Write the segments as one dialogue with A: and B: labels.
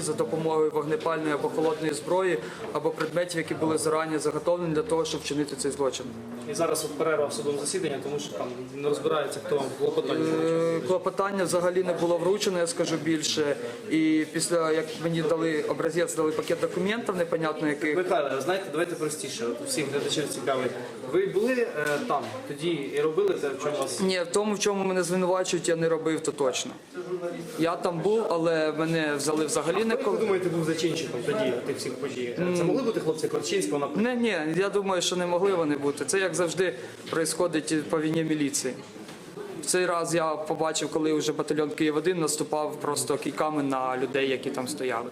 A: допомогою вогнепальної або холодної зброї, або предметів, які були зарані заготовлені для того, щоб вчинити цей злочин.
B: І зараз от перерва в судовому засіданні, тому що там не розбирається, хто вам клопотання.
A: Е, Клопотання взагалі не було вручено, я скажу більше. І після як мені дали образець, дали пакет документів, непонятно яких.
B: Михайло, знаєте, давайте простіше. От всіх глядачів цікавить. Ви були е, там тоді і робили те, в чому вас
A: Ні, в тому, в чому мене звинувачують, я не робив, то точно. Я там був, але мене взяли взагалі не
B: ви думаєте, був зачинщиком тоді тих всіх подій? Це могли бути хлопці Корчинського
A: Не, ні, я думаю, що не могли вони бути. Це як завжди відбувається по війні міліції. В цей раз я побачив, коли вже батальйон Київ 1 наступав просто кійками на людей, які там стояли.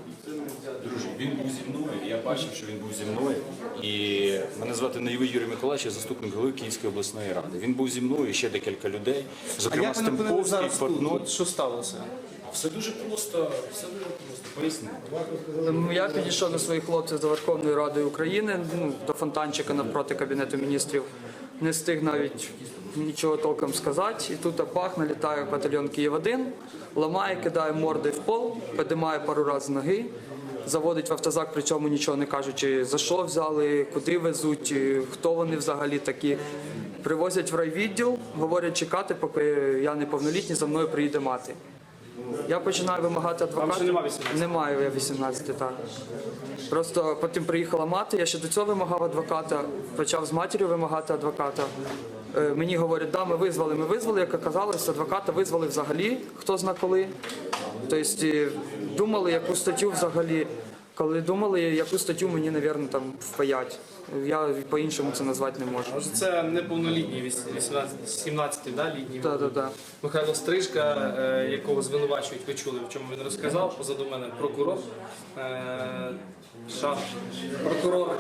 C: Друже, він був зі мною, я бачив, що він був зі мною. І мене звати Наєвий Юрій Миколаївич, я заступник голови Київської обласної ради. Він був зі мною і ще декілька людей. Зокрема, Стемповський, Портной.
B: Що сталося?
C: Все дуже просто, все дуже просто. Поясню.
A: Ем, Я підійшов до своїх хлопців до Верховної Ради України, ну, до фонтанчика навпроти Кабінету міністрів. Не встиг навіть нічого толком сказати. І тут бах, налітає батальйон Київ-1, ламає, кидає морди в пол, підіймає пару разів ноги, заводить в автозак, при цьому нічого не кажучи, за що взяли, куди везуть, хто вони взагалі такі. Привозять в райвідділ, говорять чекати, поки я неповнолітній, за мною приїде мати. Я починаю вимагати адвоката.
B: ще нема 18?
A: Немає, я 18, так. Просто потім приїхала мати, я ще до цього вимагав адвоката, почав з матір'ю вимагати адвоката. Е, Мені говорять, да, ми визвали, ми визвали, як оказалось, адвоката визвали взагалі, хто зна коли. Тобто е, думали, яку статтю взагалі. Коли думали, яку статтю мені, мабуть, там впаять. Я по-іншому це назвати не можу.
B: Може, це неповнолітні, 18, 17 да, літні.
A: Так, так, так.
B: Михайло Стрижка, е, якого звинувачують, ви чули, в чому він розказав. Позаду мене прокурор. Е, Ша, прокурор,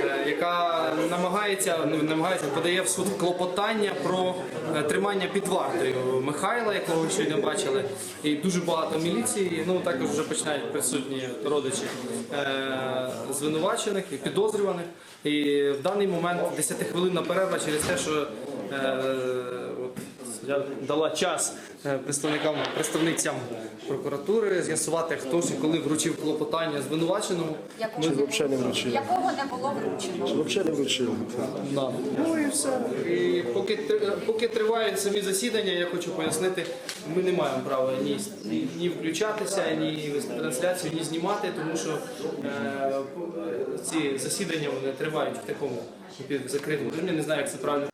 B: е, яка намагається, ну намагається, подає в суд клопотання про е, тримання під вартою Михайла, якого ви щойно бачили, і дуже багато міліції. Ну також вже починають присутні родичі е, звинувачених і підозрюваних. І в даний момент 10 хвилинна перерва через те, що от, я дала час е, представникам представницям прокуратури з'ясувати, хто ж і коли вручив клопотання звинуваченому.
D: Якого
E: взагалі не вручили.
D: Якого не було вручено.
E: Взагалі не вручили.
B: Ну і все. І поки поки тривають самі засідання, я хочу пояснити, ми не маємо права ні, ні, включатися, ні вести трансляцію, ні знімати, тому що е, ці засідання вони тривають в такому під закритому режимі. Не знаю, як це правильно